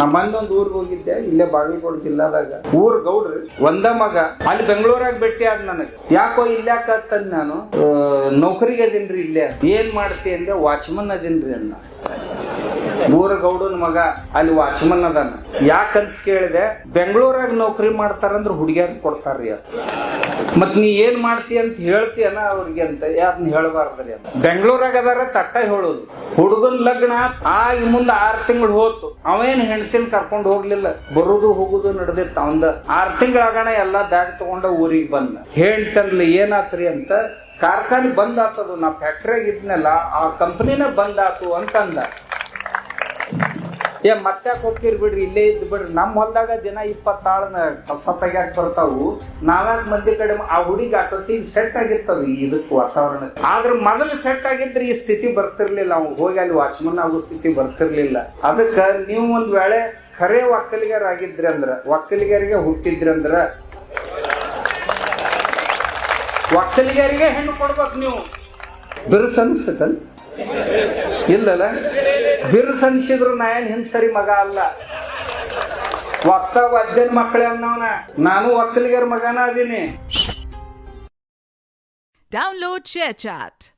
ನಮ್ಮ ಒಂದು ಊರಿಗೆ ಹೋಗಿದ್ದೆ, ಇಲ್ಲೇ ಬಾಗಲಕೋಟೆ ಜಿಲ್ಲಾದಾಗ. ಊರ್ ಗೌಡ್ರಿ, ಒಂದ ಮಗ. ಅಲ್ಲಿ ಬೆಂಗಳೂರಾಗ ಭೇಟಿ ಆದ ನನಗೆ. ಯಾಕೋ ಅಂತಂದ್ ನಾನು? ನೌಕರಿಗೆ ಅದೀನ್ರಿ ಇಲ್ಲೇ. ಏನ್ ಮಾಡ್ತಿ ಅಂದೆ, ವಾಚ್ಮನ್ ಅದೀನ್ರಿ ಅನ್ನ ಊರ ಗೌಡನ ಮಗ ಅಲ್ಲಿ ವಾಚ್ಮನ್ ಅದಾನ. ಯಾಕಂತ ಕೇಳಿದೆ, ಬೆಂಗಳೂರಾಗ ನೌಕರಿ ಮಾಡ್ತಾರಂದ್ರ ಹುಡುಗಿಯರ್ ಕೊಡ್ತಾರ್ರಿ ಅದು. ಮತ್ ನೀ ಏನ್ ಮಾಡ್ತಿ ಅಂತ ಹೇಳ್ತೀಯನ ಅವ್ರಿಗೆ ಅಂತ ಯಾರನ್ನ ಹೇಳಬಾರ್ದ್ರಿ ಅಂತ ಬೆಂಗಳೂರಾಗ ಅದಾರ ತಟ್ಟ ಹೇಳೋದು. ಹುಡುಗನ ಲಗ್ನ ಆಗಿ ಮುಂದೆ ಆರು ತಿಂಗಳು ಹೋತು. ಅವೇನ್ ಹೆಣ್ತಿನ ಕರ್ಕೊಂಡು ಹೋಗ್ಲಿಲ್ಲ. ಬರುದು ಹೋಗುದು ನಡೆದಿತ್ತ. ಅವಂದ ಆರ್ ತಿಂಗಳಾಗಣ ಎಲ್ಲಾ ಬ್ಯಾಗ್ ತಗೊಂಡ ಊರಿಗೆ ಬಂದ. ಹೇಳ್ತಂದ್ಲಿ ಏನಾತ್ರಿ ಅಂತ ಕಾರ್ಖಾನೆ ಬಂದ್ ಆತದು. ನಾ ಫ್ಯಾಕ್ಟ್ರಿಯಾಗ ಇದ್ನಲ್ಲ, ಆ ಕಂಪನಿನ ಬಂದ್ ಆತು ಅಂತಂದ. ಏ, ಮತ್ತೆ ಹೋಗ್ತೀರಿ ಬಿಡ್ರಿ? ಇಲ್ಲೇ ಇದ್ದು ಬಿಡ್ರಿ. ನಮ್ಮ ಹೊಲದಾಗ ದಿನ ಇಪ್ಪತ್ತಾಳನ ಕಸ ತೆಗ್ಯಾಕ ಬರ್ತಾವು. ನಾವ್ಯಾಕ್ ಮಂದಿ ಕಡೆ ಆ ಹುಡುಗಿ ಆಟೋತಿ ಸೆಟ್ ಆಗಿರ್ತದ ಇದಕ್ಕೆ ವಾತಾವರಣ ಆದ್ರ ಮೊದಲು ಸೆಟ್ ಆಗಿದ್ರೆ ಈ ಸ್ಥಿತಿ ಬರ್ತಿರ್ಲಿಲ್ಲ. ಅವ್ನು ಹೋಗಿ ಅಲ್ಲಿ ವಾಚ್ಮನ್ ಆಗೋ ಸ್ಥಿತಿ ಬರ್ತಿರ್ಲಿಲ್ಲ. ಅದಕ್ಕೆ ನೀವು ಒಂದ್ ವೇಳೆ ಖರೆ ಒಕ್ಕಲಿಗರಾಗಿದ್ರಿ ಅಂದ್ರ, ಒಕ್ಕಲಿಗರಿಗೆ ಹುಟ್ಟಿದ್ರಿ ಅಂದ್ರ, ಒಕ್ಕಲಿಗರಿಗೆ ಹೆಣ್ಣು ಕೊಡ್ಬೇಕು ನೀವು. ಬಿರುಸು ಅನ್ಸ್ತೈತಲ್ ಇಲ್ಲಲ್ಲ? ಬಿರುಸನ್ಸಿದ್ರು ನಾ ಏನ್ ಹಿಂದ್ ಸರಿ ಮಗ ಅಲ್ಲ. ಒತ್ತ ಒದ್ದನ್ ಮಕ್ಕಳೇ ಅನ್ನವನ. ನಾನು ಒಕ್ಕಲಿಗರ ಮಗನ ಅದೀನಿ. Download ShareChat.